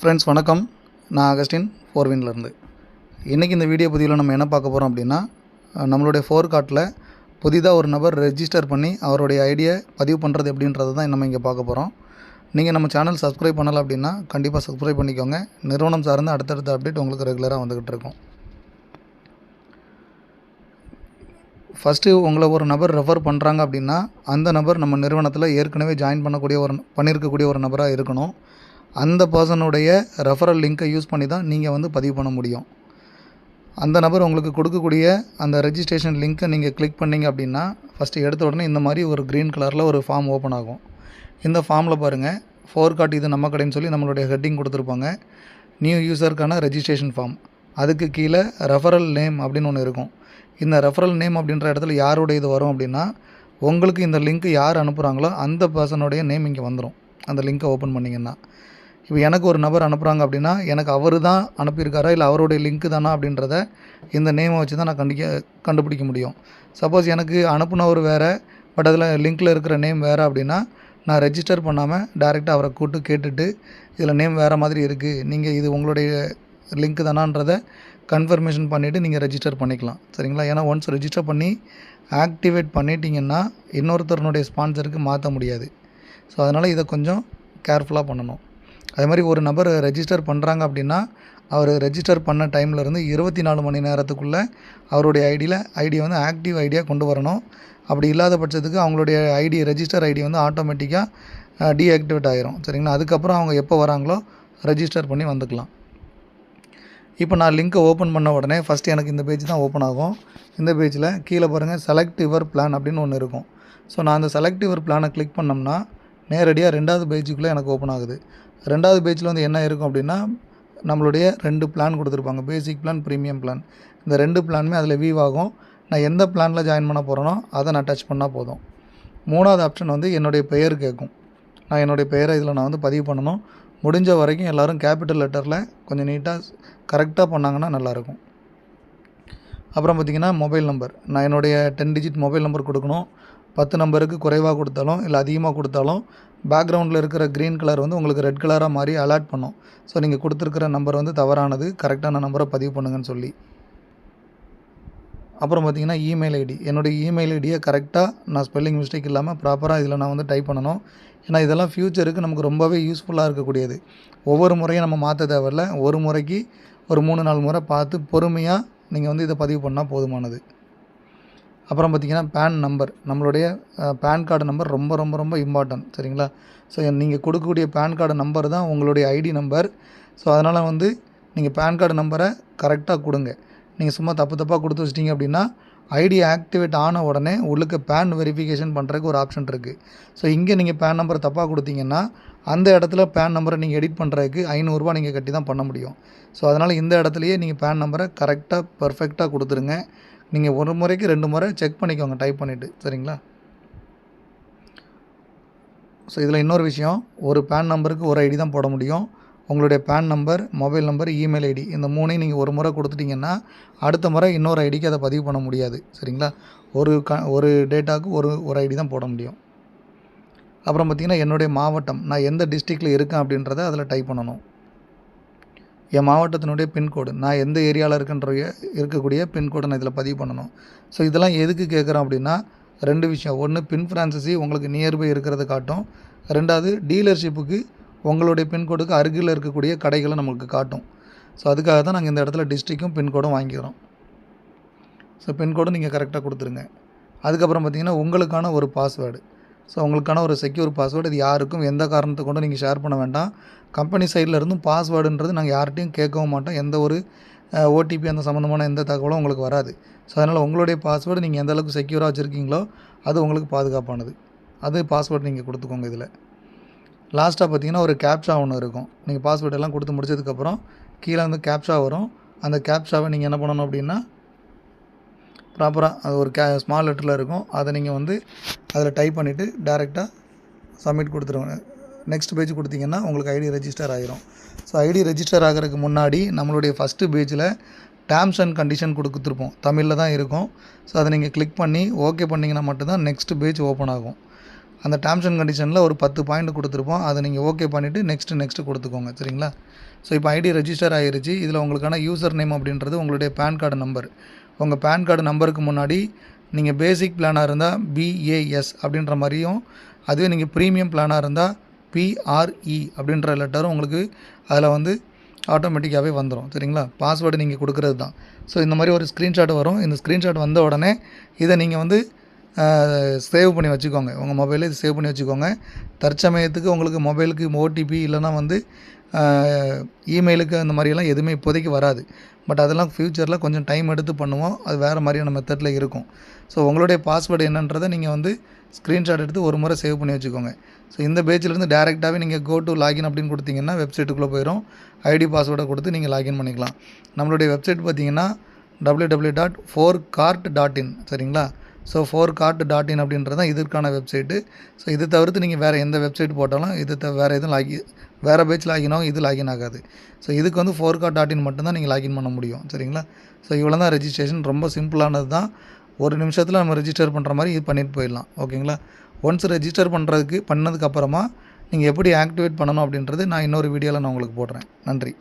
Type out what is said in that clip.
Friends வணக்கம். நான் Augustine ஃபோர்வின்லேருந்து இன்றைக்கி இந்த வீடியோ பதிவில் நம்ம என்ன பார்க்க போகிறோம் அப்படின்னா நம்மளுடைய ஃபோர் கார்ட்டில் புதிதாக ஒரு நபர் ரெஜிஸ்டர் பண்ணி அவருடைய ஐடியை பதிவு பண்ணுறது அப்படின்றத தான் நம்ம இங்கே பார்க்க போகிறோம் நீங்கள் நம்ம சேனல் சப்ஸ்கிரைப் பண்ணலை அப்படின்னா கண்டிப்பாக சப்ஸ்கிரைப் பண்ணிக்கோங்க. நிறுவனம் சார்ந்த அடுத்தடுத்த அப்டேட் உங்களுக்கு ரெகுலராக வந்துக்கிட்டு இருக்கும். ஃபஸ்ட்டு உங்களை ஒரு நபர் ரெஃபர் பண்ணுறாங்க அப்படின்னா அந்த நபர் நம்ம நிறுவனத்தில் ஏற்கனவே ஜாயின் பண்ணக்கூடிய ஒரு பண்ணியிருக்கக்கூடிய ஒரு நபராக இருக்கணும். அந்த பர்சனுடைய ரெஃபரல் லிங்க்கை யூஸ் பண்ணி தான் நீங்கள் வந்து பதிவு பண்ண முடியும். அந்த நபர் உங்களுக்கு கொடுக்கக்கூடிய அந்த ரெஜிஸ்ட்ரேஷன் லிங்க்கை நீங்கள் கிளிக் பண்ணீங்க அப்படின்னா ஃபஸ்ட்டு எடுத்த உடனே இந்த மாதிரி ஒரு க்ரீன் கலரில் ஒரு ஃபார்ம் ஓப்பன் ஆகும். இந்த ஃபார்மில் பாருங்கள் ஃபோர் கார்ட் இது நம்ம கடைன்னு சொல்லி நம்மளுடைய ஹெட்டிங் கொடுத்துருப்பாங்க. நியூ யூசருக்கான ரெஜிஸ்ட்ரேஷன் ஃபார்ம் அதுக்கு கீழே ரெஃபரல் நேம் அப்படின்னு ஒன்று இருக்கும். இந்த ரெஃபரல் நேம் அப்படின்ற இடத்துல யாருடைய இது வரும் அப்படின்னா உங்களுக்கு இந்த லிங்க் யார் அனுப்புகிறாங்களோ அந்த பர்சனுடைய நேம் இங்கே வந்துடும் அந்த லிங்க்கை ஓப்பன் பண்ணிங்கன்னா. இப்போ எனக்கு ஒரு நபர் அனுப்புகிறாங்க அப்படின்னா எனக்கு அவர் தான் அனுப்பியிருக்காரா? இல்லை அவருடைய லிங்க் தானா அப்படின்றத இந்த நேமை வச்சு தான் நான் கண்டிக்க கண்டுபிடிக்க முடியும். சப்போஸ் எனக்கு அனுப்புனவர் வேறு பட் அதில் லிங்க்கில் இருக்கிற நேம் வேறு அப்படின்னா நான் ரெஜிஸ்டர் பண்ணாமல் டேரெக்டாக அவரை கூப்பிட்டு கேட்டுட்டு இதில் நேம் வேறு மாதிரி இருக்குது நீங்கள் இது உங்களுடைய லிங்க் தானான்றதை கன்ஃபர்மேஷன் பண்ணிவிட்டு நீங்கள் ரெஜிஸ்டர் பண்ணிக்கலாம். சரிங்களா? ஏன்னா ஒன்ஸ் ரெஜிஸ்டர் பண்ணி ஆக்டிவேட் பண்ணிட்டீங்கன்னா இன்னொருத்தருனுடைய ஸ்பான்சருக்கு மாற்ற முடியாது. ஸோ அதனால் இதை கொஞ்சம் கேர்ஃபுல்லாக பண்ணணும். அதே மாதிரி ஒரு நபர் ரெஜிஸ்டர் பண்ணுறாங்க அப்படின்னா அவர் ரெஜிஸ்டர் பண்ண டைம்லேருந்து இருபத்தி நாலு மணி நேரத்துக்குள்ளே அவருடைய ஐடியில் ஐடியை வந்து ஆக்டிவ் ஐடியாக கொண்டு வரணும். அப்படி இல்லாத பட்சத்துக்கு அவங்களுடைய ஐடி ரெஜிஸ்டர் ஐடி வந்து ஆட்டோமேட்டிக்காக டீஆக்டிவேட் ஆகிரும் சரிங்களா? அதுக்கப்புறம் அவங்க எப்போ வராங்களோ ரெஜிஸ்டர் பண்ணி வந்துக்கலாம். இப்போ நான் லிங்க்கை ஓப்பன் பண்ண உடனே ஃபஸ்ட்டு எனக்கு இந்த பேஜ் தான் ஓப்பன் ஆகும். இந்த பேஜில் கீழே பாருங்கள் செலக்ட் யுவர் பிளான் அப்படின்னு ஒன்று இருக்கும். ஸோ நான் அந்த செலக்ட் யுவர் பிளானை கிளிக் பண்ணோம்னா நேரடியாக ரெண்டாவது பேஜுக்குள்ளே எனக்கு ஓப்பன் ஆகுது. ரெண்டாவது பேஜில் வந்து என்ன இருக்கும் அப்படின்னா நம்மளுடைய ரெண்டு பிளான் கொடுத்துருப்பாங்க. பேசிக் பிளான் ப்ரீமியம் பிளான் இந்த ரெண்டு பிளானுமே அதில் வீவ் ஆகும். நான் எந்த பிளானில் ஜாயின் பண்ண போகிறேனோ அதை நான் டச் பண்ணால் போதும். மூணாவது ஆப்ஷன் வந்து என்னுடைய பெயர் கேட்கும். நான் என்னுடைய பெயரை இதில் நான் வந்து பதிவு பண்ணணும். முடிஞ்ச வரைக்கும் எல்லோரும் கேபிட்டல் லெட்டரில் கொஞ்சம் நீட்டாக கரெக்டாக பண்ணாங்கன்னா நல்லாயிருக்கும் அப்புறம் பார்த்திங்கன்னா மொபைல் நம்பர் நான் என்னுடைய டென் டிஜிட் மொபைல் நம்பர் கொடுக்கணும். பத்து நம்பருக்கு குறைவாக கொடுத்தாலும் இல்லை அதிகமாக கொடுத்தாலும் பேக்ரவுண்டில் இருக்கிற க்ரீன் கலர் வந்து உங்களுக்கு ரெட் கலராக மாறி அலர்ட் பண்ணும். ஸோ நீங்கள் கொடுத்துருக்கிற நம்பர் வந்து தவறானது. கரெக்டான நம்பரை பதிவு பண்ணுங்கன்னு சொல்லி. அப்புறம் பார்த்திங்கன்னா இமெயில் ஐடி என்னுடைய இமெயில் ஐடியை கரெக்டாக நான் ஸ்பெல்லிங் மிஸ்டேக் இல்லாமல் ப்ராப்பராக இதில் நான் வந்து டைப் பண்ணணும். ஏன்னா இதெல்லாம் ஃப்யூச்சருக்கு நமக்கு ரொம்பவே யூஸ்ஃபுல்லாக இருக்கக்கூடியது. ஒவ்வொரு முறையும் நம்ம மாற்ற தேவையில்ல. ஒரு முறைக்கு ஒரு மூணு நாலு முறை பார்த்து பொறுமையாக நீங்கள் வந்து இதை பதிவு பண்ணால் போதுமானது. அப்புறம் பார்த்திங்கன்னா பேன் நம்பர் நம்மளுடைய பேன் கார்டு நம்பர் ரொம்ப ரொம்ப ரொம்ப இம்பார்ட்டன்ட் சரிங்களா? ஸோ நீங்கள் கொடுக்கக்கூடிய பேன் கார்டு நம்பர் தான் உங்களுடைய ஐடி நம்பர் ஸோ அதனால் வந்து நீங்கள் பேன் கார்டு நம்பரை கரெக்டாக கொடுங்க. நீங்கள் சும்மா தப்பு தப்பாக கொடுத்து வச்சிட்டிங்க அப்படின்னா ஐடி ஆக்டிவேட் ஆன உடனே உள்ளுக்கு பேன் வெரிஃபிகேஷன் பண்ணுறதுக்கு ஒரு ஆப்ஷன் இருக்குது ஸோ இங்கே நீங்கள் பேன் நம்பர் தப்பாக கொடுத்தீங்கன்னா அந்த இடத்துல பேன் நம்பரை நீங்கள் எடிட் பண்ணுறதுக்கு ஐநூறுரூவா நீங்கள் கட்டி தான் பண்ண முடியும். ஸோ அதனால் இந்த இடத்துலையே நீங்கள் பேன் நம்பரை கரெக்டாக பர்ஃபெக்டாக கொடுத்துருங்க. நீங்கள் ஒரு முறைக்கு ரெண்டு முறை செக் பண்ணிக்கோங்க டைப் பண்ணிவிட்டு சரிங்களா? ஸோ இதில் இன்னொரு விஷயம் ஒரு பேன் நம்பருக்கு ஒரு ஐடி தான் போட முடியும். உங்களுடைய PAN number mobile number email ID இந்த மூணையும் நீங்கள் ஒரு முறை கொடுத்துட்டிங்கன்னா அடுத்த முறை இன்னொரு ஐடிக்கு அதை பதிவு பண்ண முடியாது. சரிங்களா? ஒரு க ஒரு டேட்டாவுக்கு ஒரு ஒரு ஐடி தான் போட முடியும். அப்புறம் பார்த்திங்கன்னா என்னுடைய மாவட்டம் நான் எந்த டிஸ்ட்ரிக்டில் இருக்கேன் அப்படின்றத அதில் டைப் பண்ணணும். என் மாவட்டத்தினுடைய பின்கோடு நான் எந்த ஏரியாவில் இருக்கின்ற இருக்கக்கூடிய பின்கோடை நான் இதில் பதிவு பண்ணணும். ஸோ இதெல்லாம் எதுக்கு கேட்குறோம் அப்படின்னா ரெண்டு விஷயம். ஒன்று பின் ஃப்ரான்சஸி உங்களுக்கு நியர்பை இருக்கிறத காட்டும். ரெண்டாவது டீலர்ஷிப்புக்கு உங்களுடைய பின்கோடுக்கு அருகில் இருக்கக்கூடிய கடைகளை நம்மளுக்கு காட்டும். ஸோ அதுக்காக தான் நாங்கள் இந்த இடத்துல டிஸ்ட்ரிக்கும் பின்கோடும் வாங்கிக்கிறோம். ஸோ பின்கோடு நீங்கள் கரெக்டாக கொடுத்துருங்க. அதுக்கப்புறம் பார்த்தீங்கன்னா உங்களுக்கான ஒரு பாஸ்வேர்டு ஸோ உங்களுக்கான ஒரு செக்யூர் பாஸ்வேர்டு இது யாருக்கும் எந்த காரணத்தை கொண்டு நீங்கள் ஷேர் பண்ண வேண்டாம். கம்பெனி சைடில் இருந்தும் பாஸ்வேர்டுன்றது நாங்கள் யார்கிட்டையும் கேட்கவும் மாட்டோம். எந்த ஒரு ஓடிபி அந்த சம்மந்தமான எந்த தகவலும் உங்களுக்கு வராது. ஸோ அதனால் உங்களுடைய பாஸ்வேர்டு நீங்கள் எந்த அளவுக்கு செக்யூராக வச்சுருக்கீங்களோ அது உங்களுக்கு பாதுகாப்பானது. அது பாஸ்வேர்டு நீங்கள் கொடுத்துக்கோங்க இதில். லாஸ்ட்டாக பார்த்தீங்கன்னா ஒரு கேப்ஷா ஒன்று இருக்கும். நீங்கள் பாஸ்வேர்ட் எல்லாம் கொடுத்து முடிச்சதுக்கப்புறம் கீழே வந்து கேப்ஷா வரும். அந்த கேப்ஷாவை நீங்கள் என்ன பண்ணணும் அப்படின்னா ப்ராப்பராக அது ஒரு கே ஸ்மால் லெட்டரில் இருக்கும். அதை நீங்கள் வந்து அதில் டைப் பண்ணிவிட்டு டேரெக்டாக சப்மிட் கொடுத்துருங்க. நெக்ஸ்ட் பேஜ் கொடுத்தீங்கன்னா உங்களுக்கு ஐடி ரெஜிஸ்டர் ஆகிரும் ஸோ ஐடி ரெஜிஸ்டர் ஆகிறதுக்கு முன்னாடி நம்மளுடைய ஃபஸ்ட்டு பேஜில் டேர்ம்ஸ் அண்ட் கண்டிஷன் கொடுத்துருப்போம். தமிழில் தான் இருக்கும். ஸோ அதை நீங்கள் கிளிக் பண்ணி ஓகே பண்ணிங்கன்னா மட்டும்தான் நெக்ஸ்ட் பேஜ் ஓப்பன் ஆகும். அந்த டேர்ம்ஸ் அண்ட் கண்டிஷனில் ஒரு பத்து பாயிண்ட் கொடுத்துருப்போம். அதை நீங்கள் ஓகே பண்ணிவிட்டு நெக்ஸ்ட்டு நெக்ஸ்ட்டு கொடுத்துக்கோங்க. சரிங்களா? ஸோ இப்போ ஐடி ரெஜிஸ்டர் ஆகிருச்சு இதில் உங்களுக்கான யூசர் நேம் அப்படின்றது உங்களுடைய பேன் கார்டு நம்பர் உங்கள் பேன் கார்டு நம்பருக்கு முன்னாடி நீங்கள் பேசிக் பிளானாக இருந்தால் பிஏஎஸ் அப்படின்ற மாதிரியும் அதுவே நீங்கள் ப்ரீமியம் பிளானாக இருந்தால் பிஆர்இ அப்படின்ற லெட்டரும் உங்களுக்கு அதில் வந்து ஆட்டோமேட்டிக்காகவே வந்துடும் சரிங்களா? பாஸ்வேர்டு நீங்கள் கொடுக்குறது தான் ஸோ இந்த மாதிரி ஒரு ஸ்க்ரீன்ஷாட் வரும். இந்த ஸ்க்ரீன்ஷாட் வந்த உடனே இதை நீங்கள் வந்து சேவ் பண்ணி வச்சுக்கோங்க. உங்கள் மொபைலில் இது சேவ் பண்ணி வச்சுக்கோங்க. தற்சமயத்துக்கு உங்களுக்கு மொபைலுக்கு ஓடிபி இல்லைன்னா வந்து இமெயிலுக்கு அந்த மாதிரியெல்லாம் எதுவுமே இப்போதைக்கு வராது. பட் அதெல்லாம் ஃப்யூச்சரில் கொஞ்சம் டைம் எடுத்து பண்ணுவோம். அது வேறு மாதிரியான மெத்தடில் இருக்கும். ஸோ உங்களுடைய பாஸ்வேர்டு என்னன்றதை நீங்கள் வந்து ஸ்க்ரீன்ஷாட் எடுத்து ஒரு முறை சேவ் பண்ணி வச்சுக்கோங்க. ஸோ இந்த பேஜ்லேருந்து டேரெக்டாகவே நீங்கள் கோ டு லாகின் அப்படின்னு கொடுத்தீங்கன்னா வெப்சைட்டுக்குள்ளே போயிடும் ஐடி பாஸ்வேர்டை கொடுத்து நீங்கள் லாகின் பண்ணிக்கலாம். நம்மளுடைய வெப்சைட் பார்த்தீங்கன்னா W W dot four card dot in சரிங்களா? So four card dot in அப்படின்றது தான் இதற்கான வெப்சைட்டு ஸோ இது தவிர்த்து நீங்கள் வேறு எந்த வெப்சைட் போட்டாலும் இது த வேறு எதுவும் லாகி வேறு பேஜ் லாகின் ஆகும் இது லாகின் ஆகாது. ஸோ இதுக்கு வந்து ஃபோர் கார்ட் டாட் இன் மட்டும்தான் நீங்கள் லாகின் பண்ண முடியும். சரிங்களா? ஸோ இவ்வளோ தான் ரெஜிஸ்ட்ரேஷன் ரொம்ப சிம்பிளானது தான். ஒரு நிமிஷத்தில் நம்ம ரெஜிஸ்டர் பண்ணுற மாதிரி இது பண்ணிட்டு போயிடலாம். ஓகேங்களா? ஒன்ஸ் ரெஜிஸ்டர் பண்ணுறதுக்கு பண்ணதுக்கப்புறமா நீங்கள் எப்படி ஆக்டிவேட் பண்ணணும் அப்படின்றது நான் இன்னொரு வீடியோவில் நான் உங்களுக்கு போடுறேன். நன்றி.